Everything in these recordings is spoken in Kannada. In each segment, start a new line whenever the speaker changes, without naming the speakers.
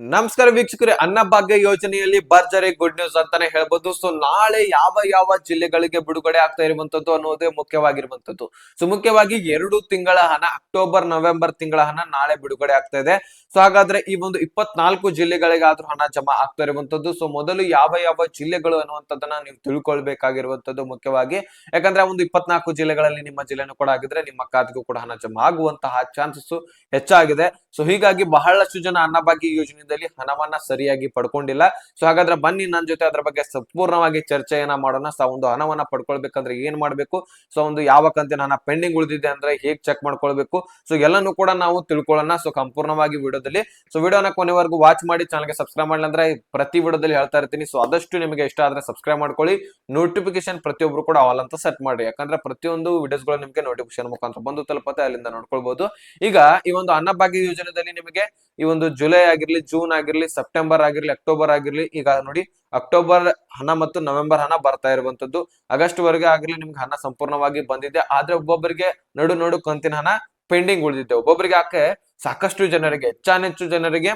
ನಮಸ್ಕಾರ ವೀಕ್ಷಕರೇ, ಅನ್ನಭಾಗ್ಯ ಯೋಜನೆಯಲ್ಲಿ ಭರ್ಜರಿ ಗುಡ್ ನ್ಯೂಸ್ ಅಂತಾನೆ ಹೇಳ್ಬೋದು. ಸೊ ನಾಳೆ ಯಾವ ಯಾವ ಜಿಲ್ಲೆಗಳಿಗೆ ಬಿಡುಗಡೆ ಆಗ್ತಾ ಇರುವಂತದ್ದು ಅನ್ನೋದೇ ಮುಖ್ಯವಾಗಿರುವಂತದ್ದು. ಸೊ ಮುಖ್ಯವಾಗಿ ಎರಡು ತಿಂಗಳ ಹಣ, ಅಕ್ಟೋಬರ್, ನವೆಂಬರ್ ತಿಂಗಳ ಹಣ ನಾಳೆ ಬಿಡುಗಡೆ ಆಗ್ತಾ ಇದೆ. ಸೊ ಹಾಗಾದ್ರೆ ಈ ಒಂದು ಇಪ್ಪತ್ನಾಲ್ಕು ಜಿಲ್ಲೆಗಳಿಗಾದ್ರೂ ಹಣ ಜಮಾ ಆಗ್ತಾ ಇರುವಂತದ್ದು. ಸೊ ಮೊದಲು ಯಾವ ಯಾವ ಜಿಲ್ಲೆಗಳು ಅನ್ನುವಂಥದ್ದನ್ನ ನೀವು ತಿಳ್ಕೊಳ್ಬೇಕಾಗಿರುವಂತದ್ದು ಮುಖ್ಯವಾಗಿ. ಯಾಕಂದ್ರೆ ಒಂದು ಇಪ್ಪತ್ನಾಲ್ಕು ಜಿಲ್ಲೆಗಳಲ್ಲಿ ನಿಮ್ಮ ಜಿಲ್ಲೆನೂ ಕೂಡ ಆಗಿದ್ರೆ ನಿಮ್ಮ ಖಾತೆಗೂ ಕೂಡ ಹಣ ಜಮಾ ಆಗುವಂತಹ ಚಾನ್ಸಸ್ ಹೆಚ್ಚಾಗಿದೆ. ಸೊ ಹೀಗಾಗಿ ಬಹಳಷ್ಟು ಜನ ಅನ್ನಭಾಗ್ಯ ಯೋಜನೆಯಲ್ಲಿ ಹಣವನ್ನ ಸರಿಯಾಗಿ ಪಡ್ಕೊಂಡಿಲ್ಲ. ಸೊ ಹಾಗಾದ್ರೆ ಬನ್ನಿ ನನ್ನ ಜೊತೆ ಅದ್ರ ಬಗ್ಗೆ ಸಂಪೂರ್ಣವಾಗಿ ಚರ್ಚೆಯನ್ನ ಮಾಡೋಣ. ಸೊ ಒಂದು ಹಣವನ್ನ ಪಡ್ಕೊಳ್ಬೇಕಂದ್ರೆ ಏನ್ ಮಾಡ್ಬೇಕು? ಸೊ ಒಂದು ಯಾವ ಕಂತಿನ ಹಣ ಪೆಂಡಿಂಗ್ ಉಳಿದಿದೆ ಅಂದ್ರೆ ಹೇಗ್ ಚೆಕ್ ಮಾಡ್ಕೊಳ್ಬೇಕು? ಸೊ ಎಲ್ಲಾನು ಕೂಡ ನಾವು ತಿಳ್ಕೊಳ್ಳೋಣ. ಸೊ ಸಂಪೂರ್ಣವಾಗಿ ವಿಡಿಯೋದಲ್ಲಿ. ಸೊ ವಿಡಿಯೋನ ಕೊನೆವರೆಗೂ ವಾಚ್ ಮಾಡಿ ಚಾನಲ್ಗೆ ಸಬ್ಸ್ಕ್ರೈಬ್ ಮಾಡ್ಲಿ ಅಂದ್ರೆ ಪ್ರತಿ ವಿಡಿಯೋದಲ್ಲಿ ಹೇಳ್ತಾ ಇರ್ತೀನಿ. ಸೊ ಆದಷ್ಟು ನಿಮಗೆ ಇಷ್ಟ ಆದ್ರೆ ಸಬ್ಸ್ಕ್ರೈಬ್ ಮಾಡ್ಕೊಳ್ಳಿ. ನೋಟಿಫಿಕೇಶನ್ ಪ್ರತಿಯೊಬ್ರು ಕೂಡ ಆಲ್ ಅಂತ ಸೆಟ್ ಮಾಡಿ. ಯಾಕಂದ್ರೆ ಪ್ರತಿಯೊಂದು ವಿಡಿಯೋಸ್ಗಳು ನಿಮಗೆ ನೋಟಿಫಿಕೇಶನ್ ಮುಖಾಂತರ ಬಂದು ತಲುಪತ್ತೆ, ಅಲ್ಲಿಂದ ನೋಡ್ಕೊಳ್ಬಹುದು ಈಗ ಈ ಒಂದು ಅನ್ನಭಾಗ್ಯ ಯೋಜನೆಯಲ್ಲಿ ನಿಮಗೆ ಈ ಒಂದು ಜುಲೈ ಆಗಿರ್ಲಿ ಜೂನ್ ಆಗಿರ್ಲಿ ಸೆಪ್ಟೆಂಬರ್ ಆಗಿರ್ಲಿ ಅಕ್ಟೋಬರ್ ಆಗಿರ್ಲಿ, ಈಗ ನೋಡಿ ಅಕ್ಟೋಬರ್ ಹಣ ಮತ್ತು ನವೆಂಬರ್ ಹಣ ಬರ್ತಾ ಇರುವಂತದ್ದು ಆಗಸ್ಟ್ ವರೆಗೆ ಆಗಿರ್ಲಿ ನಿಮ್ಗೆ ಹಣ ಸಂಪೂರ್ಣವಾಗಿ ಬಂದಿದೆ. ಆದ್ರೆ ಒಬ್ಬೊಬ್ಬರಿಗೆ ನಡು ನಡು ಕಂತಿನ ಹಣ ಪೆಂಡಿಂಗ್ ಉಳಿದಿದೆ. ಒಬ್ಬೊಬ್ಬರಿಗೆ ಯಾಕೆ? ಸಾಕಷ್ಟು ಜನರಿಗೆ ಹೆಚ್ಚಾನೆಚ್ಚು ಜನರಿಗೆ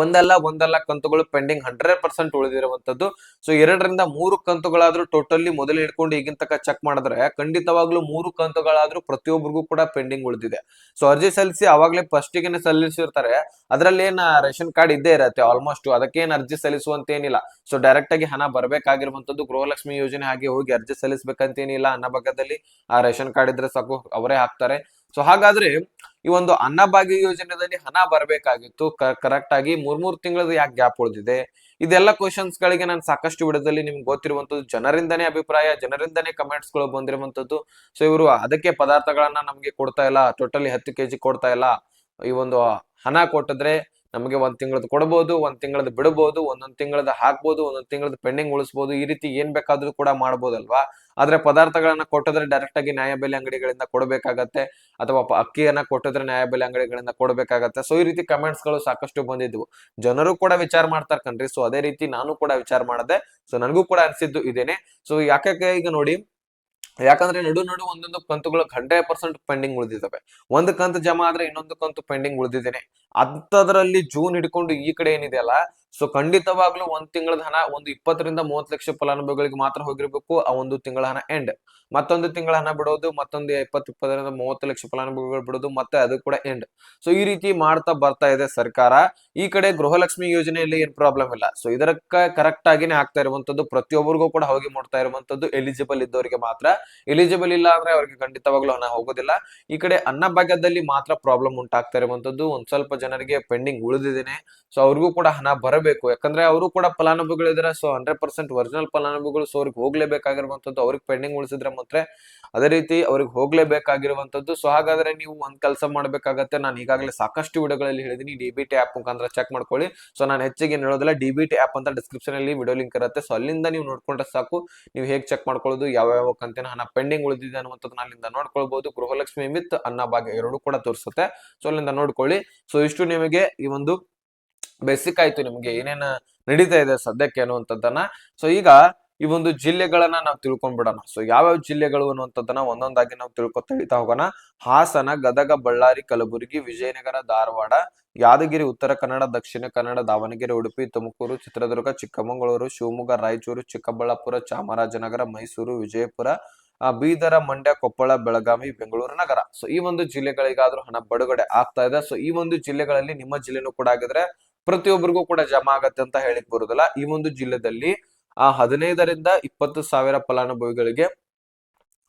ಒಂದಲ್ಲ ಒಂದಲ್ಲ ಕಂತುಗಳು ಪೆಂಡಿಂಗ್ ಹಂಡ್ರೆಡ್ ಪರ್ಸೆಂಟ್ ಉಳಿದಿರುವಂತದ್ದು ಸೊ ಎರಡರಿಂದ ಮೂರು ಕಂತುಗಳಾದ್ರೂ ಟೋಟಲಿ ಮೊದಲು ಹಿಡ್ಕೊಂಡು ಈಗಿನ ತನಕ ಚೆಕ್ ಮಾಡಿದ್ರೆ ಖಂಡಿತವಾಗ್ಲೂ ಮೂರು ಕಂತುಗಳಾದ್ರೂ ಪ್ರತಿಯೊಬ್ಬರಿಗೂ ಕೂಡ ಪೆಂಡಿಂಗ್ ಉಳಿದಿದೆ. ಸೊ ಅರ್ಜಿ ಸಲ್ಲಿಸಿ ಅವಾಗ್ಲೇ ಫಸ್ಟಿಗೆ ಸಲ್ಲಿಸಿರ್ತಾರೆ. ಅದರಲ್ಲಿ ಏನ್ ರೇಷನ್ ಕಾರ್ಡ್ ಇದ್ದೇ ಇರತ್ತೆ ಆಲ್ಮೋಸ್ಟ್ ಅದಕ್ಕೇನ್ ಅರ್ಜಿ ಸಲ್ಲಿಸುವಂತ ಏನಿಲ್ಲ ಸೊ ಡೈರೆಕ್ಟ್ ಆಗಿ ಹಣ ಬರ್ಬೇಕಾಗಿರುವಂತದ್ದು ಗೃಹಲಕ್ಷ್ಮಿ ಯೋಜನೆ ಹಾಗೆ ಹೋಗಿ ಅರ್ಜಿ ಸಲ್ಲಿಸಬೇಕಂತ ಏನಿಲ್ಲ ಅನ್ನಭಾಗ್ಯದಲ್ಲಿ ಆ ರೇಷನ್ ಕಾರ್ಡ್ ಇದ್ರೆ ಸಾಕು, ಅವರೇ ಹಾಕ್ತಾರೆ. ಸೊ ಹಾಗಾದ್ರೆ ಈ ಒಂದು ಅನ್ನಭಾಗ್ಯ ಯೋಜನೆಯಲ್ಲಿ ಹಣ ಬರಬೇಕಾಗಿತ್ತು. ಕರೆಕ್ಟ್ ಆಗಿ ಮೂರ್ ಮೂರ್ ತಿಂಗಳದ ಯಾಕೆ ಗ್ಯಾಪ್ ಉಳಿದಿದೆ? ಇದೆಲ್ಲ ಕ್ವಶನ್ಸ್ ಗಳಿಗೆ ನಾನು ಸಾಕಷ್ಟು ವಿಡಿಯೋದಲ್ಲಿ ನಿಮ್ಗೆ ಗೊತ್ತಿರುವಂತದ್ದು ಜನರಿಂದನೇ ಅಭಿಪ್ರಾಯ, ಜನರಿಂದನೇ ಕಮೆಂಟ್ಸ್ಗಳು ಬಂದಿರುವಂತದ್ದು ಸೊ ಇವರು ಅದಕ್ಕೆ ಪದಾರ್ಥಗಳನ್ನ ನಮ್ಗೆ ಕೊಡ್ತಾ ಇಲ್ಲ ಟೋಟಲಿ ಹತ್ತು ಕೆಜಿ ಕೊಡ್ತಾ ಇಲ್ಲ. ಈ ಒಂದು ಹಣ ಕೊಟ್ಟಿದ್ರೆ ನಮಗೆ ಒಂದ್ ತಿಂಗಳದ್ ಕೊಡ್ಬೋದು, ಒಂದ್ ತಿಂಗಳದ್ ಬಿಡಬಹುದು ಒಂದೊಂದ್ ತಿಂಗಳದ ಹಾಕ್ಬಹುದು ಒಂದೊಂದ್ ತಿಂಗಳದ್ ಪೆಂಡಿಂಗ್ ಉಳಿಸಬಹುದು ಈ ರೀತಿ ಏನ್ ಬೇಕಾದ್ರೂ ಕೂಡ ಮಾಡಬಹುದಲ್ವಾ ಆದ್ರೆ ಪದಾರ್ಥಗಳನ್ನ ಕೊಟ್ಟಿದ್ರೆ ಡೈರೆಕ್ಟ್ ಆಗಿ ನ್ಯಾಯಬೆಲೆ ಅಂಗಡಿಗಳಿಂದ ಕೊಡಬೇಕಾಗತ್ತೆ, ಅಥವಾ ಅಕ್ಕಿಯನ್ನ ಕೊಟ್ಟಿದ್ರೆ ನ್ಯಾಯಬೆಲೆ ಅಂಗಡಿಗಳಿಂದ ಕೊಡಬೇಕಾಗತ್ತೆ. ಸೊ ಈ ರೀತಿ ಕಮೆಂಟ್ಸ್ಗಳು ಸಾಕಷ್ಟು ಬಂದಿದ್ವು. ಜನರು ಕೂಡ ವಿಚಾರ ಮಾಡ್ತಾರ ಕಣ್ರಿ. ಸೊ ಅದೇ ರೀತಿ ನಾನು ಕೂಡ ವಿಚಾರ ಮಾಡದೆ ಸೊ ನನಗೂ ಕೂಡ ಅನ್ಸಿದ್ದು ಇದೇನೆ. ಸೊ ಯಾಕೆ ಈಗ ನೋಡಿ ಯಾಕಂದ್ರೆ ನಡು ನಡು ಒಂದೊಂದು ಕಂತುಗಳು ಹಂಡ್ರೆಡ್ ಪರ್ಸೆಂಟ್ ಪೆಂಡಿಂಗ್ ಉಳಿದಿದ್ದಾವೆ. ಒಂದು ಕಂತು ಜಮಾ ಆದ್ರೆ ಇನ್ನೊಂದು ಕಂತು ಪೆಂಡಿಂಗ್ ಉಳಿದಿದ್ದೇನೆ. ಅಂತದ್ರಲ್ಲಿ ಜೂನ್ ಹಿಡ್ಕೊಂಡು ಈ ಕಡೆ ಏನಿದೆ ಅಲ್ಲ ಸೊ ಖಂಡಿತವಾಗ್ಲೂ ಒಂದ್ ತಿಂಗಳ ಹಣ, ಒಂದು ಇಪ್ಪತ್ತರಿಂದ ಮೂವತ್ತು ಲಕ್ಷ ಫಲಾನುಭವಿಗಳಿಗೆ ಮಾತ್ರ ಹೋಗಿರ್ಬೇಕು, ಆ ಒಂದು ತಿಂಗಳ ಹಣ ಎಂಡ್ ಮತ್ತೊಂದು ತಿಂಗಳ ಹಣ ಬಿಡೋದು, ಮತ್ತೊಂದು ಇಪ್ಪತ್ತು, ಇಪ್ಪತ್ತರಿಂದ ಮೂವತ್ತು ಲಕ್ಷ ಫಲಾನುಭವಿಗಳು ಬಿಡೋದು, ಮತ್ತೆ ಅದು ಕೂಡ ಎಂಡ್ ಸೊ ಈ ರೀತಿ ಮಾಡ್ತಾ ಬರ್ತಾ ಇದೆ ಸರ್ಕಾರ. ಈ ಕಡೆ ಗೃಹಲಕ್ಷ್ಮಿ ಯೋಜನೆಯಲ್ಲಿ ಏನ್ ಪ್ರಾಬ್ಲಮ್ ಇಲ್ಲ. ಸೊ ಇದಕ್ಕ ಕರೆಕ್ಟ್ ಆಗಿನೇ ಆಗ್ತಾ ಇರುವಂತದ್ದು, ಪ್ರತಿಯೊಬ್ಬರಿಗೂ ಕೂಡ ಹೋಗಿ ಮಾಡ್ತಾ ಇರುವಂತದ್ದು ಎಲಿಜಿಬಲ್ ಇದ್ದವರಿಗೆ ಮಾತ್ರ. ಎಲಿಜಿಬಲ್ ಇಲ್ಲ ಅಂದ್ರೆ ಅವ್ರಿಗೆ ಖಂಡಿತವಾಗ್ಲೂ ಹಣ ಹೋಗೋದಿಲ್ಲ. ಈ ಕಡೆ ಅನ್ನಭಾಗ್ಯದಲ್ಲಿ ಮಾತ್ರ ಪ್ರಾಬ್ಲಮ್ ಉಂಟಾಗ್ತಾ ಇರುವಂತದ್ದು. ಒಂದ್ ಸ್ವಲ್ಪ ಜನರಿಗೆ ಪೆಂಡಿಂಗ್ ಉಳಿದಿದ್ದೇನೆ ಸೊ ಅವ್ರಿಗೂ ಕೂಡ ಹಣ ಬರಬೇಕು ಯಾಕಂದ್ರೆ ಅವರು ಕೂಡ ಫಲಾನುಭವಿಗಳಿದ್ರೆ ಸೊ ಹಂಡ್ರೆಡ್ ಪರ್ಸೆಂಟ್ ಒರಿಜಿನಲ್ ಫಲಾನುಭವಿಗಳು ಸೊ ಅವ್ರಿಗೆ ಹೋಗ್ಲೇಬೇಕಾಗಿರುವಂತದ್ದು ಅವ್ರಿಗೆ ಪೆಂಡಿಂಗ್ ಉಳಿಸಿದ್ರೆ ಮಾತ್ರ ಅದೇ ರೀತಿ ಅವ್ರಿಗೆ ಹೋಗ್ಲೇಬೇಕಾಗಿರುವಂತದ್ದು ಸೊ ಹಾಗಾದ್ರೆ ನೀವು ಒಂದ್ ಕೆಲಸ ಮಾಡ್ಬೇಕಾಗತ್ತೆ. ನಾನು ಈಗಾಗಲೇ ಸಾಕಷ್ಟು ವಿಡಿಯೋಗಳಲ್ಲಿ ಹೇಳಿದೀನಿ. ಡಿ ಬಿ ಟಿ ಆಪ್ ಮುಖಾಂತರ ಚೆಕ್ ಮಾಡ್ಕೊಳ್ಳಿ. ಸೊ ನಾನು ಹೆಚ್ಚಿಗೆ ಹೇಳೋದಿಲ್ಲ ಡಿ ಬಿ ಟಿ ಆಪ್ ಅಂತ ಡಿಸ್ಕ್ರಿಪ್ಷನ್ ಅಲ್ಲಿ ವಿಡಿಯೋ ಲಿಂಕ್ ಇರುತ್ತೆ. ಸೊ ಅಲ್ಲಿಂದ ನೀವು ನೋಡ್ಕೊಂಡ್ರೆ ಸಾಕು. ನೀವು ಹೇಗೆ ಚೆಕ್ ಮಾಡ್ಕೊಳ್ಳೋದು ಯಾವ ಯಾವ ಕಂತಿನ ಹಣ ಪೆಂಡಿಂಗ್ ಉಳಿದಿದೆ ಅನ್ನುವಂಥದ್ದು ಅಲ್ಲಿಂದ ನೋಡ್ಕೊಳ್ಬಹುದು ಗೃಹಲಕ್ಷ್ಮಿ ಮಿತ್ ಅನ್ನಭಾಗ್ಯ ಎರಡು ಕೂಡ ತೋರಿಸುತ್ತೆ. ಸೊ ಅಲ್ಲಿಂದ ನೋಡ್ಕೊಳ್ಳಿ. ಸೊ ಇಷ್ಟು ನಿಮಗೆ ಈ ಒಂದು ಬೇಸಿಕ್ ಆಯ್ತು ನಿಮ್ಗೆ, ಏನೇನ ನಡೀತಾ ಇದೆ ಸದ್ಯಕ್ಕೆ ಅನ್ನುವಂಥದ್ದನ್ನ. ಸೊ ಈಗ ಈ ಒಂದು ಜಿಲ್ಲೆಗಳನ್ನ ನಾವು ತಿಳ್ಕೊಂಡ್ಬಿಡೋಣ ಸೊ ಯಾವ್ಯಾವ ಜಿಲ್ಲೆಗಳು ಅನ್ನುವಂಥದ್ದನ್ನ ಒಂದೊಂದಾಗಿ ನಾವು ತಿಳ್ಕೊತ ಹೇಳ್ತಾ ಹೋಗೋಣ. ಹಾಸನ, ಗದಗ, ಬಳ್ಳಾರಿ, ಕಲಬುರಗಿ, ವಿಜಯನಗರ, ಧಾರವಾಡ, ಯಾದಗಿರಿ, ಉತ್ತರ ಕನ್ನಡ, ದಕ್ಷಿಣ ಕನ್ನಡ, ದಾವಣಗೆರೆ, ಉಡುಪಿ, ತುಮಕೂರು, ಚಿತ್ರದುರ್ಗ, ಚಿಕ್ಕಮಗಳೂರು, ಶಿವಮೊಗ್ಗ, ರಾಯಚೂರು, ಚಿಕ್ಕಬಳ್ಳಾಪುರ, ಚಾಮರಾಜನಗರ, ಮೈಸೂರು, ವಿಜಯಪುರ ಬೀದರ, ಮಂಡ್ಯ, ಕೊಪ್ಪಳ, ಬೆಳಗಾವಿ, ಬೆಂಗಳೂರು, ನಗರ. ಸೊ ಈ ಒಂದು ಜಿಲ್ಲೆಗಳಿಗಾದ್ರೂ ಹಣ ಬಡುಗಡೆ ಆಗ್ತಾ ಇದೆ. ಸೊ ಈ ಒಂದು ಜಿಲ್ಲೆಗಳಲ್ಲಿ ನಿಮ್ಮ ಜಿಲ್ಲೆನೂ ಕೂಡ ಆಗಿದ್ರೆ ಪ್ರತಿಯೊಬ್ಬರಿಗೂ ಕೂಡ ಜಮಾ ಆಗತ್ತೆ ಅಂತ ಹೇಳಿಕ್ ಬರುದಿಲ್ಲ. ಈ ಒಂದು ಜಿಲ್ಲೆದಲ್ಲಿ ಆ ಹದಿನೈದರಿಂದ ಇಪ್ಪತ್ತು ಸಾವಿರ ಫಲಾನುಭವಿಗಳಿಗೆ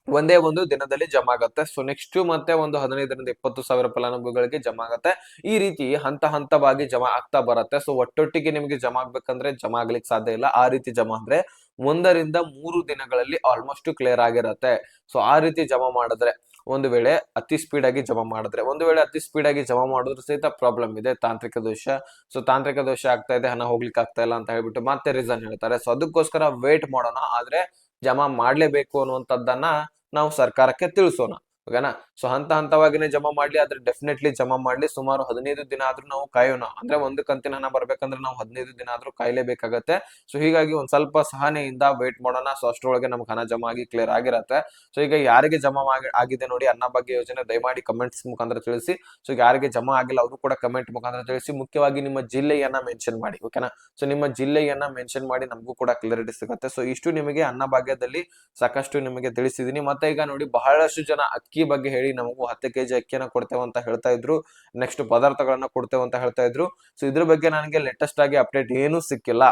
ಒಂದೇ ಒಂದು ದಿನದಲ್ಲಿ ಜಮಾ ಆಗತ್ತೆ. ಸೊ ನೆಕ್ಸ್ಟ್ ಮತ್ತೆ ಒಂದು ಹದಿನೈದರಿಂದ ಇಪ್ಪತ್ತು ಸಾವಿರ ಫಲಾನುಭವಿಗಳಿಗೆ ಜಮಾ ಆಗತ್ತೆ. ಈ ರೀತಿ ಹಂತ ಹಂತವಾಗಿ ಜಮಾ ಆಗ್ತಾ ಬರತ್ತೆ. ಸೊ ಒಟ್ಟೊಟ್ಟಿಗೆ ನಿಮಗೆ ಜಮಾ ಆಗ್ಬೇಕಂದ್ರೆ ಜಮಾ ಆಗ್ಲಿಕ್ಕೆ ಸಾಧ್ಯ ಇಲ್ಲ. ಆ ರೀತಿ ಜಮಾ ಅಂದ್ರೆ ಒಂದರಿಂದ ಮೂರು ದಿನಗಳಲ್ಲಿ ಆಲ್ಮೋಸ್ಟ್ ಕ್ಲಿಯರ್ ಆಗಿರತ್ತೆ. ಸೊ ಆ ರೀತಿ ಜಮಾ ಮಾಡಿದ್ರೆ ಒಂದು ವೇಳೆ ಅತಿ ಸ್ಪೀಡ್ ಆಗಿ ಜಮಾ ಮಾಡಿದ್ರೆ, ಒಂದು ವೇಳೆ ಅತಿ ಸ್ಪೀಡ್ ಆಗಿ ಜಮಾ ಮಾಡಿದ್ರೆ ಸಹಿತ ಪ್ರಾಬ್ಲಮ್ ಇದೆ, ತಾಂತ್ರಿಕ ದೋಷ. ಸೊ ತಾಂತ್ರಿಕ ದೋಷ ಆಗ್ತಾ ಇದೆ, ಹಣ ಹೋಗ್ಲಿಕ್ಕೆ ಆಗ್ತಾ ಇಲ್ಲ ಅಂತ ಹೇಳ್ಬಿಟ್ಟು ಮತ್ತೆ ರೀಸನ್ ಹೇಳ್ತಾರೆ. ಸೊ ಅದಕ್ಕೋಸ್ಕರ ವೇಟ್ ಮಾಡೋಣ, ಆದ್ರೆ ಜಮಾ ಮಾಡ್ಲೇಬೇಕು ಅನ್ನುವಂಥದ್ದನ್ನ ನಾವು ಸರ್ಕಾರಕ್ಕೆ ತಿಳಿಸೋಣ. ಓಕೆನಾ? ಸೊ ಹಂತ ಹಂತವಾಗಿನೇ ಜಮಾ ಮಾಡ್ಲಿ, ಆದ್ರೆ ಡೆಫಿನೆಟ್ಲಿ ಜಮಾ ಮಾಡ್ಲಿ. ಸುಮಾರು ಹದಿನೈದು ದಿನ ಆದ್ರೂ ನಾವು ಕಾಯೋಣ. ಅಂದ್ರೆ ಒಂದು ಕಂತಿನ ಬರ್ಬೇಕಂದ್ರೆ ನಾವು ಹದಿನೈದು ದಿನ ಆದ್ರೂ ಕಾಯ್ಲೇಬೇಕಾಗತ್ತೆ. ಸೊ ಹೀಗಾಗಿ ಒಂದ್ ಸ್ವಲ್ಪ ಸಹನೆಯಿಂದ ವೇಟ್ ಮಾಡೋಣ. ಸೊ ಅಷ್ಟರೊಳಗೆ ನಮ್ಗೆ ಹಣ ಜಮಾ ಆಗಿ ಕ್ಲಿಯರ್ ಆಗಿರತ್ತೆ. ಸೊ ಈಗ ಯಾರಿಗೆ ಜಮಾ ಆಗಿ- ಆಗಿದೆ ನೋಡಿ, ಅನ್ನ ಬಗ್ಗೆ ಯೋಜನೆ ದಯಮಾಡಿ ಕಮೆಂಟ್ಸ್ ಮುಖಾಂತರ ತಿಳಿಸಿ. ಸೊ ಯಾರಿಗೆ ಜಮಾ ಆಗಿಲ್ಲ, ಅವರು ಕೂಡ ಕಮೆಂಟ್ ಮುಖಾಂತರ ತಿಳಿಸಿ. ಮುಖ್ಯವಾಗಿ ನಿಮ್ಮ ಜಿಲ್ಲೆಯನ್ನ ಮೆನ್ಷನ್ ಮಾಡಿ, ಓಕೆನಾ? ಸೊ ನಿಮ್ಮ ಜಿಲ್ಲೆಯನ್ನ ಮೆನ್ಷನ್ ಮಾಡಿ ನಮಗೂ ಕೂಡ ಕ್ಲಿಯರಿಟಿ ಸಿಗುತ್ತೆ. ಸೊ ಇಷ್ಟು ನಿಮಗೆ ಅನ್ನ ಭಾಗ್ಯದಲ್ಲಿ ಸಾಕಷ್ಟು ನಿಮಗೆ ತಿಳಿಸಿದೀನಿ. ಮತ್ತೆ ಈಗ ನೋಡಿ, ಬಹಳಷ್ಟು ಜನ ಅಕ್ಕಿ ಬಗ್ಗೆ ಹೇಳಿ ನಮಗೂ ಹತ್ತು ಕೆಜಿ ಅಕ್ಕಿಯನ್ನ ಕೊಡ್ತೇವೆ ಅಂತ ಹೇಳ್ತಾ ಇದ್ರು. ನೆಕ್ಸ್ಟ್ ಪದಾರ್ಥಗಳನ್ನ ಕೊಡ್ತೇವೆ ಅಂತ ಹೇಳ್ತಾ ಇದ್ರು. ಸೊ ಇದ್ರ ಬಗ್ಗೆ ನನಗೆ ಲೇಟೆಸ್ಟ್ ಆಗಿ ಅಪ್ಡೇಟ್ ಏನೂ ಸಿಕ್ಕಿಲ್ಲ.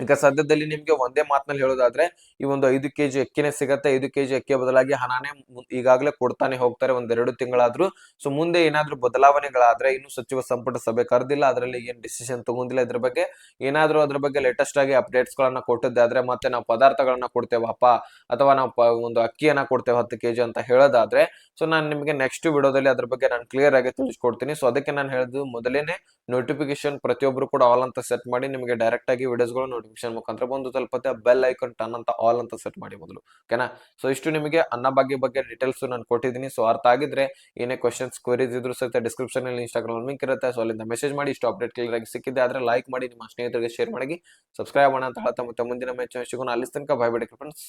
ಈಗ ಸದ್ಯದಲ್ಲಿ ನಿಮ್ಗೆ ಒಂದೇ ಮಾತಿನಲ್ಲಿ ಹೇಳೋದಾದ್ರೆ, ಈ ಒಂದು ಐದು ಕೆಜಿ ಅಕ್ಕಿನೇ ಸಿಗತ್ತೆ, ಐದು ಕೆಜಿ ಅಕ್ಕಿ ಬದಲಾಗಿ ಹಣನೇ ಈಗಾಗಲೇ ಕೊಡ್ತಾನೆ ಹೋಗ್ತಾರೆ ಒಂದೆರಡು ತಿಂಗಳಾದ್ರೂ. ಸೊ ಮುಂದೆ ಏನಾದ್ರೂ ಬದಲಾವಣೆಗಳಾದ್ರೆ ಇನ್ನು ಸಚಿವ ಸಂಪುಟ ಸಭೆ ಕರೆದಿಲ್ಲ, ಅದರಲ್ಲಿ ಏನ್ ಡಿಸಿಷನ್ ತಗೊಂಡಿಲ್ಲ ಇದ್ರ ಬಗ್ಗೆ. ಏನಾದ್ರೂ ಅದ್ರ ಬಗ್ಗೆ ಲೇಟೆಸ್ಟ್ ಆಗಿ ಅಪ್ಡೇಟ್ಸ್ ಗಳನ್ನ ಕೊಟ್ಟಿದ್ದಾದ್ರೆ ಮತ್ತೆ ನಾವು ಪದಾರ್ಥಗಳನ್ನ ಕೊಡ್ತೇವಪ್ಪ, ಅಥವಾ ನಾವು ಒಂದು ಅಕ್ಕಿಯನ್ನ ಕೊಡ್ತೇವೆ ಹತ್ತು ಕೆಜಿ ಅಂತ ಹೇಳೋದಾದ್ರೆ. ಸೊ ನಾನು ನಿಮಗೆ ನೆಕ್ಸ್ಟ್ ವಿಡಿಯೋದಲ್ಲಿ ಅದ್ರ ಬಗ್ಗೆ ನಾನು ಕ್ಲಿಯರ್ ಆಗಿ ತಿಳಿಸ್ಕೊಡ್ತೀನಿ. ಸೊ ಅದಕ್ಕೆ ನಾನು ಹೇಳಿದ್ದು ಮೊದಲೇನೆ ನೋಟಿಫಿಕೇಶನ್ ಪ್ರತಿಯೊಬ್ಬರು ಕೂಡ ಆಲ್ ಅಂತ ಸೆಟ್ ಮಾಡಿ, ನಿಮಗೆ ಡೈರೆಕ್ಟ್ ಆಗಿ ವಿಡಿಯೋಸ್ಗಳು ನೋಟಿಫಿಕೇಶನ್ ಮುಖಾಂತರ ಬಂದು ತಲುಪತ್ತೆ. ಬೆಲ್ ಐಕನ್ ಟನ್ ಅಂತ ಆಲ್ ಅಂತ ಸೆಟ್ ಮಾಡಿ ಮೊದಲು. ಓಕೆನಾ ಸೊ ಇಷ್ಟು ನಿಮಗೆ ಅನ್ನ ಬಗ್ಗೆ ಬಗ್ಗೆ ಡೀಟೇಲ್ಸ್ ನಾನು ಕೊಟ್ಟಿದ್ದೀನಿ. ಸೊ ಅರ್ಥ ಆಗಿದ್ರೆ ಏನೇ ಕ್ವಶನ್ಸ್ ಕ್ವರೀಸ್ ಇದ್ರು ಸಹಿತ ಡಿಸ್ಕ್ರಿಪ್ಷನ್ ಅಲ್ಲಿ ಇನ್ಸ್ಟಾಗ್ರಾಮ್ ಲಿಂಕ್ ಇರುತ್ತೆ. ಸೊ ಅಲ್ಲಿಂದ ಮೆಸೇಜ್ ಮಾಡಿ. ಇಷ್ಟು ಅಪ್ಡೇಟ್ ಕ್ಲಿಯರ್ ಆಗಿ ಸಿಕ್ಕಿದೆ ಆದ್ರೆ ಲೈಕ್ ಮಾಡಿ, ನಿಮ್ಮ ಸ್ನೇಹಿತರಿಗೆ ಶೇರ್ ಮಾಡಿ. ಸಬ್ಸ್ಕ್ರೈಬ್ ಮಾಡೋಣ ಅಂತ ಹೇಳ್ತಾ ಮತ್ತೆ ಮುಂದಿನ ಮ್ಯಾಚ್ ಸಿಗೋಣ. ಅಲ್ಲಿ ತನಕ ಬಾಯ್ ಬಿಡಿ ಫ್ರೆಂಡ್ಸ್